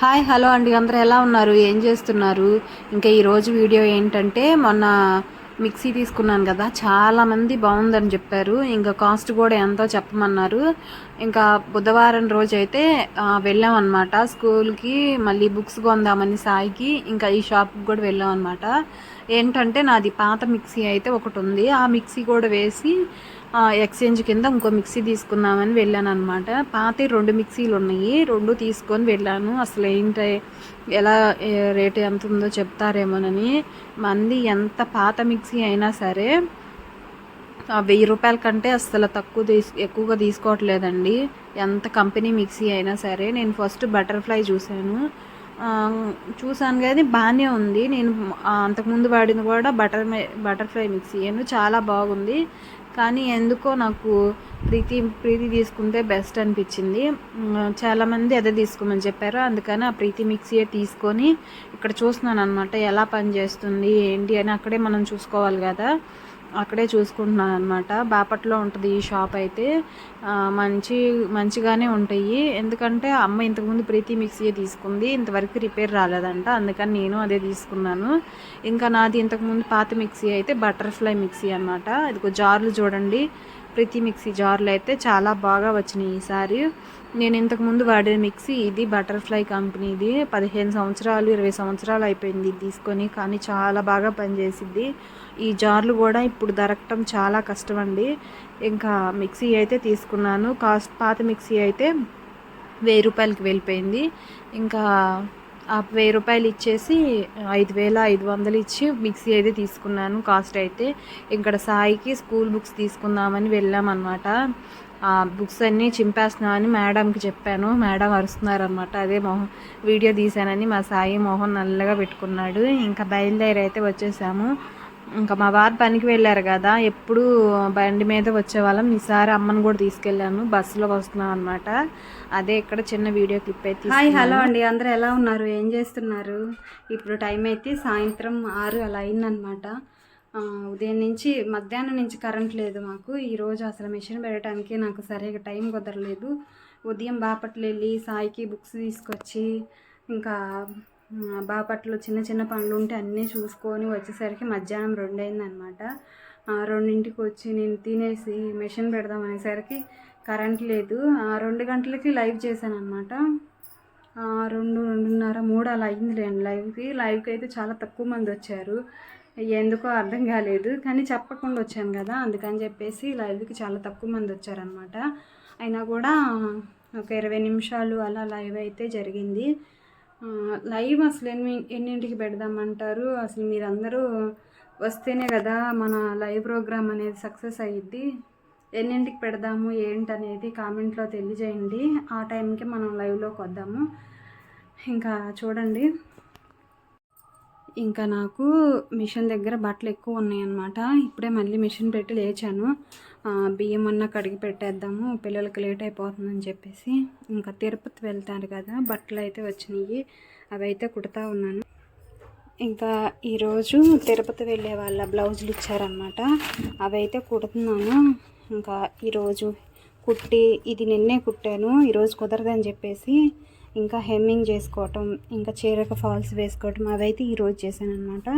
Hi hello అండి. అందరూ ఎలా ఉన్నారు? ఏం చేస్తున్నారు? ఇంకా ఈరోజు వీడియో ఏంటంటే మొన్న మిక్సీ తీసుకున్నాను కదా. చాలామంది బాగుందని చెప్పారు. ఇంకా కాస్ట్ కూడా ఎంతో చెప్పమన్నారు. ఇంకా బుధవారం రోజు అయితే వెళ్ళాం స్కూల్కి మళ్ళీ బుక్స్ కొందామని సాయికి ఇంకా ఈ షాప్కి కూడా వెళ్ళాం అనమాట ఏంటంటే నాది పాత మిక్సీ అయితే ఒకటి ఉంది. ఆ మిక్సీ కూడా వేసి ఎక్స్చేంజ్ కింద ఇంకో మిక్సీ తీసుకుందామని వెళ్ళాను అనమాట పాత రెండు మిక్సీలు ఉన్నాయి. రెండు తీసుకొని వెళ్ళాను. అసలు ఏంటి ఎలా రేటు ఎంత ఉందో చెప్తారేమోనని. మంది ఎంత పాత మిక్సీ అయినా సరే వెయ్యి రూపాయల కంటే అసలు తక్కువ తీసు ఎక్కువగా తీసుకోవట్లేదండి. ఎంత కంపెనీ మిక్సీ అయినా సరే నేను ఫస్ట్ బటర్ఫ్లై చూశాను. చూసాను చూశాను కానీ బాగానే ఉంది. నేను అంతకుముందు వాడింది కూడా బటర్ బటర్ఫ్లై మిక్సీ ఏను చాలా బాగుంది. కానీ ఎందుకో నాకు ప్రీతి ప్రీతి తీసుకుంటే బెస్ట్ అనిపించింది. చాలామంది అదే తీసుకోమని చెప్పారు. అందుకని ఆ ప్రీతి మిక్సీయే తీసుకొని ఇక్కడ చూస్తున్నాను అనమాట ఎలా పనిచేస్తుంది ఏంటి అని అక్కడే మనం చూసుకోవాలి కదా. అక్కడే చూసుకుంటున్నాను అనమాట బాపట్లో ఉంటుంది ఈ షాప్ అయితే. మంచి మంచిగానే ఉంటాయి. ఎందుకంటే అమ్మ ఇంతకుముందు ప్రీతి మిక్సీ తీసుకుంది. ఇంతవరకు రిపేర్ రాలేదంట. అందుకని నేను అదే తీసుకున్నాను. ఇంకా నాది ఇంతకుముందు పాత మిక్సీ అయితే బటర్ఫ్లై మిక్సీ అనమాట ఇదిగో జార్లు చూడండి. ప్రతి మిక్సీ జార్లు అయితే చాలా బాగా వచ్చినాయి ఈసారి. నేను ఇంతకుముందు వాడే మిక్సీ ఇది బటర్ఫ్లై కంపెనీది. పదిహేను సంవత్సరాలు ఇరవై సంవత్సరాలు అయిపోయింది తీసుకొని. కానీ చాలా బాగా పనిచేసిద్ది. ఈ జార్లు కూడా ఇప్పుడు దొరకటం చాలా కష్టం అండి ఇంకా మిక్సీ అయితే తీసుకున్నాను. కాస్ట్ పాత మిక్సీ అయితే వెయ్యి రూపాయలకి వెళ్ళిపోయింది. ఇంకా ఆ వెయ్యి రూపాయలు ఇచ్చేసి ఐదు వేల ఐదు వందలు ఇచ్చి మిక్సీ అయితే తీసుకున్నాను కాస్ట్ అయితే. ఇక్కడ సాయికి స్కూల్ బుక్స్ తీసుకుందామని వెళ్ళామన్నమాట. ఆ బుక్స్ అన్నీ చింపేస్తున్నామని మేడంకి చెప్పాను. మేడం అరుస్తున్నారనమాట అదే మొహం వీడియో తీశానని మా సాయి మొహం నల్లగా పెట్టుకున్నాడు. ఇంకా బయలుదేరి అయితే వచ్చేసాము. ఇంకా మా వారు పనికి వెళ్ళారు కదా ఎప్పుడు బండి మీద వచ్చేవాళ్ళం. ఈసారి అమ్మని కూడా తీసుకెళ్ళాను. బస్సులో వస్తున్నాం అనమాట అదే ఇక్కడ చిన్న వీడియో క్లిప్ అయితే హాయ్ హలో అండి. అందరూ ఎలా ఉన్నారు? ఏం చేస్తున్నారు? ఇప్పుడు టైం అయితే సాయంత్రం ఆరు అలా అయిందనమాట ఉదయం నుంచి మధ్యాహ్నం నుంచి కరెంట్ లేదు మాకు. ఈరోజు అసలు మిషన్ పెట్టడానికి నాకు సరిగా టైం కుదరలేదు. ఉదయం బాపట్ల వెళ్ళి సాయికి బుక్స్ తీసుకొచ్చి ఇంకా బాపట్ల చిన్న చిన్న పనులు ఉంటే అన్నీ చూసుకొని వచ్చేసరికి మధ్యాహ్నం రెండైందనమాట రెండింటికి వచ్చి నేను తినేసి మిషన్ పెడదాం అనేసరికి కరెంట్ లేదు. రెండు గంటలకి లైవ్ చేశాను అనమాట రెండు రెండున్నర మూడు అలా అయింది లేండి లైవ్కి. లైవ్కి అయితే చాలా తక్కువ మంది వచ్చారు. ఎందుకో అర్థం కాలేదు. కానీ చెప్పకుండా వచ్చాను కదా అందుకని చెప్పేసి లైవ్కి చాలా తక్కువ మంది వచ్చారనమాట అయినా కూడా ఒక ఇరవై నిమిషాలు అలా లైవ్ అయితే జరిగింది. లైవ్ అసలు ఎన్ని ఎన్నింటికి పెడదామంటారు? అసలు మీరందరూ వస్తేనే కదా మన లైవ్ ప్రోగ్రామ్ అనేది సక్సెస్ అయ్యిద్ది. ఎన్నింటికి పెడదాము ఏంటనేది కామెంట్లో తెలియజేయండి. ఆ టైంకి మనం లైవ్లోకి వద్దాము. ఇంకా చూడండి. ఇంకా నాకు మిషన్ దగ్గర బట్టలు ఎక్కువ ఉన్నాయన్నమాట. ఇప్పుడే మళ్ళీ మిషన్ పెట్టి లేచాను. బియ్యం అన్న కడిగి పెట్టేద్దాము. పిల్లలకి లేట్ అయిపోతుందని చెప్పేసి ఇంకా తిరుపతి వెళ్తారు కదా బట్టలు అయితే వచ్చినాయి. అవి అయితే కుడతా ఉన్నాను. ఇంకా ఈరోజు తిరుపతి వెళ్ళే వాళ్ళ బ్లౌజులు ఇచ్చారనమాట అవి అయితే కుడుతున్నాను. ఇంకా ఈరోజు కుట్టి ఇది నిన్నే కుట్టాను ఈరోజు కుదరదని చెప్పేసి ఇంకా హెమ్మింగ్ చేసుకోవటం ఇంకా చీరకు ఫాల్స్ వేసుకోవటం అవైతే ఈరోజు చేశాను అనమాట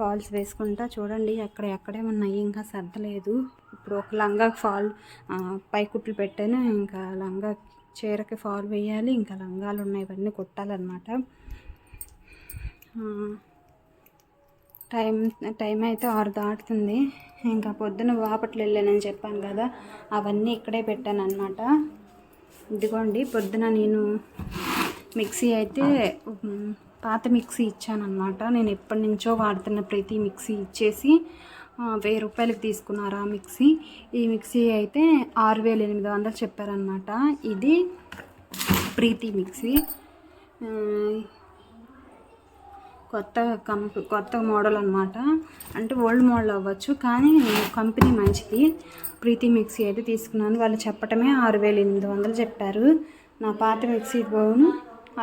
ఫాల్స్ వేసుకుంటా చూడండి అక్కడ ఎక్కడే ఉన్నాయి ఇంకా సర్దలేదు. ఇప్పుడు ఒక లంగా ఫాల్ పైకుట్లు పై కుట్లు పెట్టాను ఇంకా లంగా చీరకి ఫాల్ వేయాలి ఇంకా లంగాలు ఉన్నాయి ఇవన్నీ కుట్టాలన్నమాట. టైం టైం అయితే ఆరు దాటుతుంది. ఇంకా పొద్దున బాపట్లు వెళ్ళానని చెప్పాను కదా అవన్నీ ఇక్కడే పెట్టాను అనమాట ఇదిగోండి పొద్దున నేను మిక్సీ అయితే పాత మిక్సీ ఇచ్చానమాట నేను ఎప్పటి నుంచో వాడుతున్న ప్రతి మిక్సీ ఇచ్చేసి వెయ్యి రూపాయలకి తీసుకున్నారు ఆ మిక్సీ. ఈ మిక్సీ అయితే ఆరు వేల ఎనిమిది వందలు చెప్పారనమాట ఇది ప్రీతి మిక్సీ. కొత్త కంప్ కొత్త మోడల్ అనమాట అంటే ఓల్డ్ మోడల్ అవ్వచ్చు కానీ కంపెనీ మంచిది. ప్రీతి మిక్సీ అయితే తీసుకున్నాను. వాళ్ళు చెప్పటమే ఆరు వేల ఎనిమిది వందలు చెప్పారు. నా పాత మిక్సీ పోను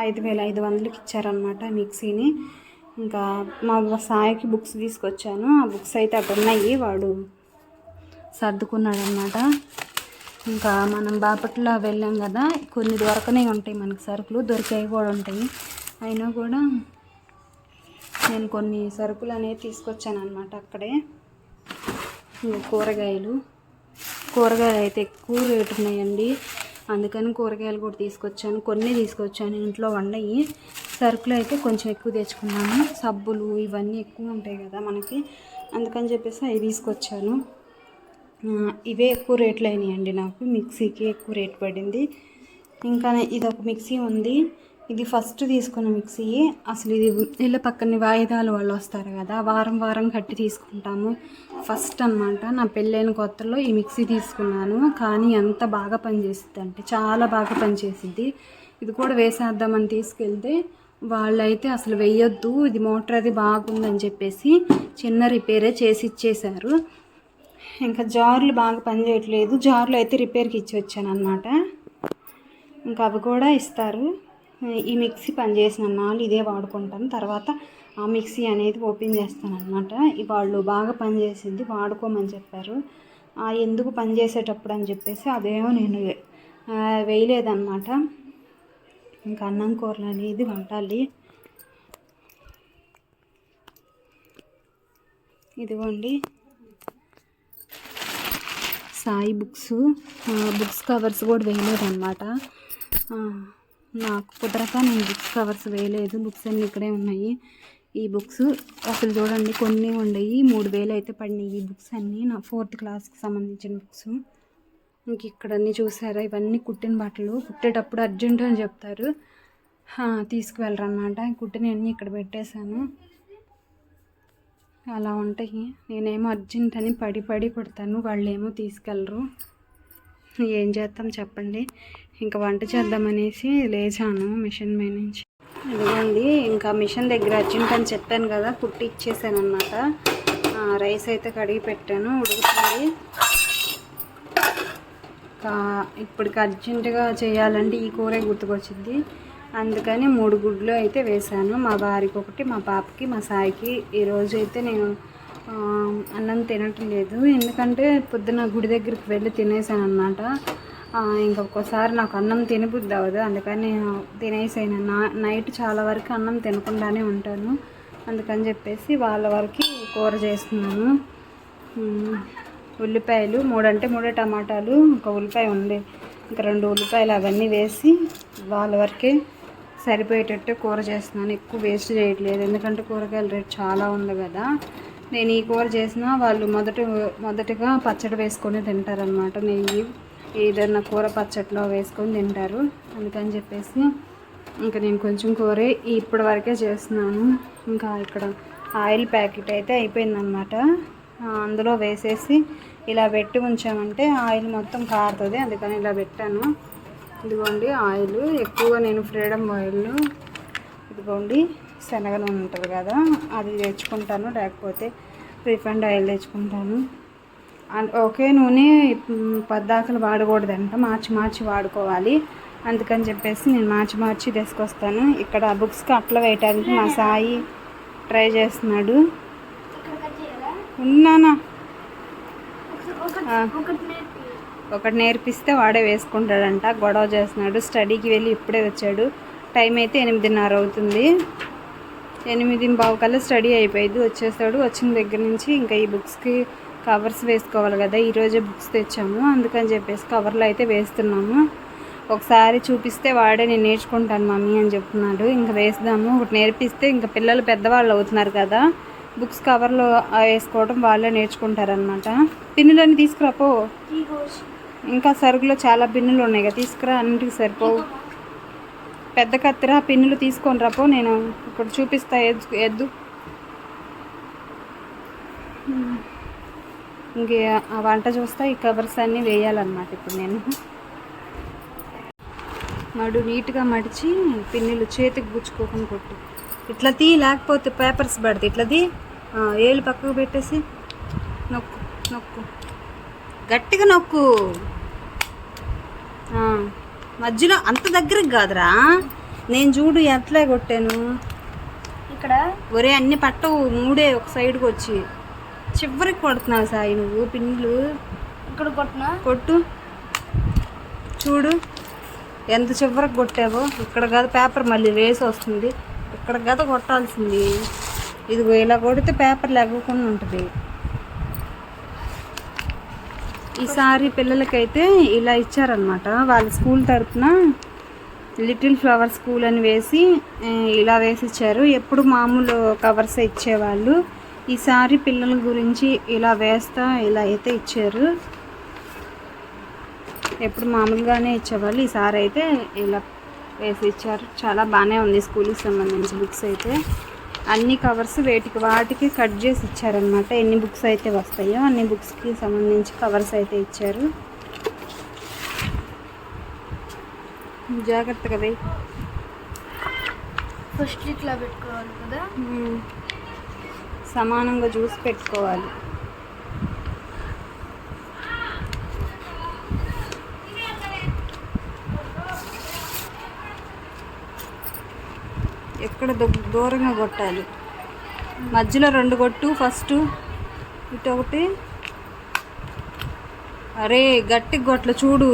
ఐదు వేల ఐదు వందలకి ఇచ్చారనమాట మిక్సీని. ఇంకా మా సాయికి బుక్స్ తీసుకొచ్చాను. ఆ బుక్స్ అయితే అక్కడ ఉన్నాయి. వాడు సర్దుకున్నాడనమాట ఇంకా మనం బాపట్ల వెళ్ళాం కదా. కొన్ని దొరకనే ఉంటాయి మనకి సరుకులు. దొరికేవి కూడా ఉంటాయి. అయినా కూడా నేను కొన్ని సరుకులు అనేవి తీసుకొచ్చాను అనమాట అక్కడే కూరగాయలు. కూరగాయలు అయితే ఎక్కువ రేటు ఉన్నాయండి. అందుకని కూరగాయలు కూడా తీసుకొచ్చాను. కొన్ని తీసుకొచ్చాను. ఇంట్లో వండయి. సరుకులు అయితే కొంచెం ఎక్కువ తెచ్చుకున్నాను. సబ్బులు ఇవన్నీ ఎక్కువ ఉంటాయి కదా మనకి. అందుకని చెప్పేసి అవి తీసుకొచ్చాను. ఇవే ఎక్కువ రేట్లు అయినాయండి నాకు. మిక్సీకి ఎక్కువ రేట్ పడింది. ఇంకా ఇది ఒక మిక్సీ ఉంది. ఇది ఫస్ట్ తీసుకున్న మిక్సీ. అసలు ఇది ఇళ్ళ పక్కన వాయిదాలు వాళ్ళు వస్తారు కదా వారం వారం కట్టి తీసుకుంటాము. ఫస్ట్ అన్నమాట నా పెళ్ళైన కొత్తలో ఈ మిక్సీ తీసుకున్నాను. కానీ ఎంత బాగా పనిచేసిద్ది అంటే చాలా బాగా పనిచేసిద్ది. ఇది కూడా వేసేద్దామని తీసుకెళ్తే వాళ్ళైతే అసలు వేయొద్దు ఇది మోటార్ అది బాగుందని చెప్పేసి చిన్న రిపేరే చేసి ఇచ్చేశారు. ఇంకా జార్లు బాగా పనిచేయట్లేదు. జార్లు అయితే రిపేర్కి ఇచ్చి వచ్చాను అనమాట ఇంకా అవి కూడా ఇస్తారు. ఈ మిక్సీ పనిచేసిన నాలు ఇదే వాడుకుంటాను. తర్వాత ఆ మిక్సీ అనేది ఓపెన్ చేస్తాను వాళ్ళు బాగా పనిచేసింది వాడుకోమని చెప్పారు. ఎందుకు పనిచేసేటప్పుడు అని చెప్పేసి అదేమో నేను వేయలేదన్నమాట. ఇంకా అన్నం కూరలు అనేది వండాలి. ఇదిగోండి. సాయి బుక్స్ బుక్స్ కవర్స్ కూడా వేయలేదన్నమాట. నాకు కుదరక నేను బుక్స్ కవర్స్ వేయలేదు. బుక్స్ అన్నీ ఇక్కడే ఉన్నాయి. ఈ బుక్స్ అసలు చూడండి కొన్ని ఉన్నాయి మూడు వేలు అయితే పడినాయి ఈ బుక్స్ అన్నీ. నా ఫోర్త్ క్లాస్కి సంబంధించిన బుక్స్. ఇంక ఇక్కడ అన్నీ చూసారా? ఇవన్నీ కుట్టిన బట్టలు. కుట్టేటప్పుడు అర్జెంట్ అని చెప్తారు. తీసుకువెళ్ళరన్నమాట. తీసుకువెళ్ళరు కుట్టినవన్నీ ఇక్కడ పెట్టేశాను. అలా ఉంటాయి. నేనేమో అర్జెంట్ అని పడి పడి కుడతాను. వాళ్ళు ఏమో తీసుకెళ్ళరు. ఏం చేస్తాం చెప్పండి. ఇంకా వంట చేద్దామనేసి లేచాను మిషన్ మీద నుంచి. ఇదిగోండి ఇంకా మిషన్ దగ్గర అర్జెంట్ అని చెప్పాను కదా కుట్టి ఇచ్చేసాను అనమాట రైస్ అయితే కడిగి పెట్టాను ఉడుకుతుంది. ఇప్పటికి అర్జెంటుగా చేయాలంటే ఈ కూరే గుర్తుకొచ్చింది. అందుకని మూడు గుడ్లు అయితే వేశాను. మా వారికి ఒకటి మా పాపకి మా సాయికి. ఈరోజు అయితే నేను అన్నం తినటం లేదు ఎందుకంటే పొద్దున గుడి దగ్గరికి వెళ్ళి తినేసాను అనమాట ఇంకొకసారి నాకు అన్నం తినబుద్ధి అవ్వదు అందుకని నేను తినేసాను నా నైట్ చాలా వరకు అన్నం తినకుండానే ఉంటాను. అందుకని చెప్పేసి వాళ్ళ వరకు కూర చేస్తున్నాను. ఉల్లిపాయలు మూడంటే మూడే టమాటాలు ఒక ఉల్లిపాయ ఉంది ఇంకా రెండు ఉల్లిపాయలు అవన్నీ వేసి వాళ్ళ వరకే సరిపోయేటట్టు కూర చేస్తున్నాను. ఎక్కువ వేస్ట్ చేయట్లేదు. ఎందుకంటే కూరగాయల రేట్ చాలా ఉంది కదా. నేను ఈ కూర చేసినా వాళ్ళు మొదట మొదటగా పచ్చడి వేసుకొని తింటారనమాట నెయ్యి ఏదైనా కూర పచ్చట్లో వేసుకొని తింటారు. అందుకని చెప్పేసి ఇంకా నేను కొంచెం కూర ఇప్పటి వరకే చేస్తున్నాను. ఇంకా ఇక్కడ ఆయిల్ ప్యాకెట్ అయితే అయిపోయిందనమాట అందులో వేసేసి ఇలా పెట్టి ఉంచామంటే ఆయిల్ మొత్తం కారుతుంది. అందుకని ఇలా పెట్టాను. ఇదిగోండి ఆయిల్. ఎక్కువగా నేను ఫ్రీడమ్ ఆయిల్ ఇదిగోండి శనగ నూనె ఉంటుంది కదా అది తెచ్చుకుంటాను. లేకపోతే రిఫండ్ ఆయిల్ తెచ్చుకుంటాను. ఒకే నూనె పద్దాకలు వాడకూడదంట. మార్చి మార్చి వాడుకోవాలి. అందుకని చెప్పేసి నేను మార్చి మార్చి తీసుకొస్తాను. ఇక్కడ బుక్స్కి అట్లా వేయటానికి మా సాయి ట్రై చేస్తున్నాడు. ఉన్నానా? ఒకటి నేర్పిస్తే వాడే వేసుకుంటాడంట. గొడవ చేస్తున్నాడు. స్టడీకి వెళ్ళి ఇప్పుడే వచ్చాడు. టైం అయితే ఎనిమిదిన్నర అవుతుంది. ఎనిమిది బావు కల్లా స్టడీ అయిపోయింది. వచ్చేస్తాడు. వచ్చిన దగ్గర నుంచి ఇంకా ఈ బుక్స్కి కవర్స్ వేసుకోవాలి కదా ఈరోజే బుక్స్ తెచ్చాము. అందుకని చెప్పేసి కవర్లు అయితే వేస్తున్నాము. ఒకసారి చూపిస్తే వాడే నేను నేర్చుకుంటాను మమ్మీ అని చెప్తున్నాడు. ఇంకా వేద్దాము ఒకటి నేర్పిస్తే ఇంకా పిల్లలు పెద్దవాళ్ళు అవుతున్నారు కదా బుక్స్ కవర్లో వేసుకోవడం వాళ్ళే నేర్చుకుంటారనమాట పిన్నులని తీసుకురాపో ఇంకా సరుకులో చాలా పిన్నులు ఉన్నాయి కదా తీసుకురా అన్నింటికి సరిపోవు పెద్ద కత్తిరా పిన్నులు తీసుకొని రాపో నేను ఇప్పుడు చూపిస్తా ఎద్దు ఎద్దు. ఇంక ఆ వంట చూస్తా ఈ కవర్స్ అన్నీ వేయాలన్నమాట ఇప్పుడు నేను. మడు నీట్గా మడిచి పిన్నులు చేతికి గుచ్చుకోకుండా కొట్టు. ఇట్లా తీ లేకపోతే పేపర్స్ పడతాయి ఇట్లా తీ ఏళ్ళు పక్కకు పెట్టేసి నొక్కు నొక్కు. గట్టిగా నొక్కు. మధ్యలో అంత దగ్గరికి కాదురా. నేను చూడు ఎట్లా కొట్టాను. ఇక్కడ ఒరే అన్ని పట్టవు మూడే ఒక సైడ్కి వచ్చి. చివరికి కొడుతున్నావు సాయి నువ్వు పిన్నులు. ఇక్కడ కొట్టిన? కొట్టు. చూడు ఎంత చివరికి కొట్టావో. ఇక్కడ కాదు పేపర్ మళ్ళీ వేసి వస్తుంది. ఇక్కడ కదా కొట్టాల్సింది. ఇదిగో ఇలా కొడితే పేపర్ లేకుండా ఉంటుంది. ఈసారి పిల్లలకైతే ఇలా ఇచ్చారనమాట వాళ్ళ స్కూల్ తరపున లిటిల్ ఫ్లవర్ స్కూల్ అని వేసి ఇలా వేసి ఇచ్చారు. ఎప్పుడు మామూలు కవర్స్ ఇచ్చేవాళ్ళు. ఈసారి పిల్లల గురించి ఇలా వేస్తా ఇలా అయితే ఇచ్చారు. ఎప్పుడు మామూలుగానే ఇచ్చేవాళ్ళు. ఈసారి అయితే ఇలా వేసి ఇచ్చారు. చాలా బాగానే ఉంది స్కూల్కి సంబంధించి బుక్స్ అయితే. అన్ని కవర్స్ వేటికి వాటికి కట్ చేసి ఇచ్చారనమాట ఎన్ని బుక్స్ అయితే వస్తాయో అన్ని బుక్స్కి సంబంధించి కవర్స్ అయితే ఇచ్చారు. జాగ్రత్తగా వెయ్యి ఫస్ట్ ఇట్లా పెట్టుకోవాలి కదా. సమానంగా చూసి పెట్టుకోవాలి. ఎక్కడ దూరంగా కొట్టాలి. మధ్యలో రెండు కొట్టు ఫస్ట్ ఇటు ఒకటి. అరే గట్టి గొట్ల చూడు.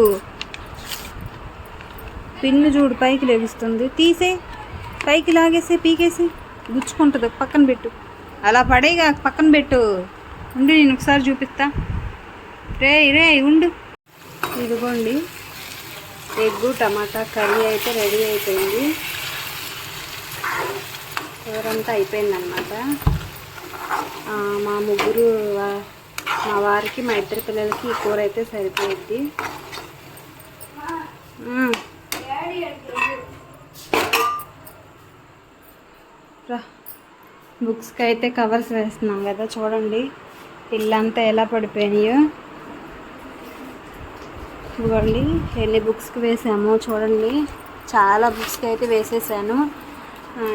పిన్ను చూడు పైకి లెగుస్తుంది. తీసే పైకి లాగేసి పీకేసి గుచ్చుకుంటుంది. పక్కన పెట్టు. అలా పడేగా పక్కన పెట్టు. ఉండి నేను ఒకసారి చూపిస్తా. రే రే ఉండు. ఇదిగోండి. ఎగ్గు టమాటా కర్రీ అయితే రెడీ అయిపోయింది. కూరంతా అయిపోయిందనమాట మా ముగ్గురు వా- మా వారికి మా ఇద్దరు పిల్లలకి ఈ కూర అయితే సరిపోయింది మ్మ్. రా బుక్స్కి అయితే కవర్స్ వేస్తున్నాం కదా చూడండి. ఇల్లంతా ఎలా పడిపోయినాయో. చూడండి ఎన్ని బుక్స్కి వేసామో చూడండి. చాలా బుక్స్కి అయితే వేసేసాను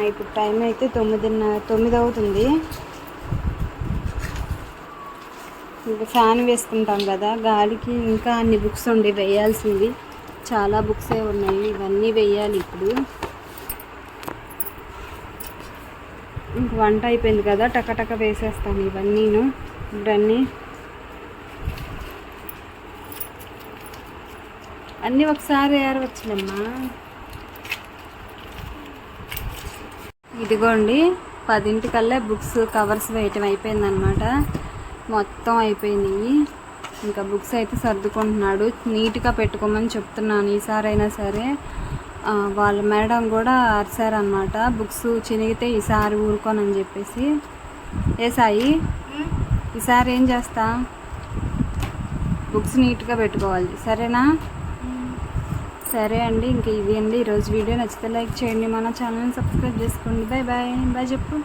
ఇప్పుడు టైం అయితే తొమ్మిదిన్నర తొమ్మిది అవుతుంది. ఇంకా ఫ్యాన్ వేసుకుంటాం కదా గాలికి ఇంకా అన్ని బుక్స్ ఉండి వేయాల్సింది చాలా బుక్సే ఉన్నాయి ఇవన్నీ వేయాలి ఇప్పుడు ఇంక వంట అయిపోయింది కదా టకటక వేసేస్తాను ఇవన్నీను. ఇవన్నీ అన్నీ ఒకసారి ఏరవచ్చులేమ్మా. ఇదిగోండి పదింటికల్లా బుక్స్ కవర్స్ వేయటం అయిపోయిందనమాట మొత్తం అయిపోయినాయి. ఇంకా బుక్స్ అయితే సర్దుకుంటున్నాడు. నీట్గా పెట్టుకోమని చెప్తున్నాను ఈసారైనా సరే. వాళ్ళ మేడం కూడా అరిశారనమాట బుక్స్ చినిగితే ఈసారి ఊరుకోనని చెప్పేసి. ఏ సాయి ఈసారి ఏం చేస్తా? బుక్స్ నీట్గా పెట్టుకోవాలి. సరేనా? సరే అండి ఇంక ఇది అండి. ఈరోజు వీడియో నచ్చితే లైక్ చేయండి. మన ఛానల్ని సబ్స్క్రైబ్ చేసుకోండి. బాయ్ బాయ్ బాయ్ చెప్పు.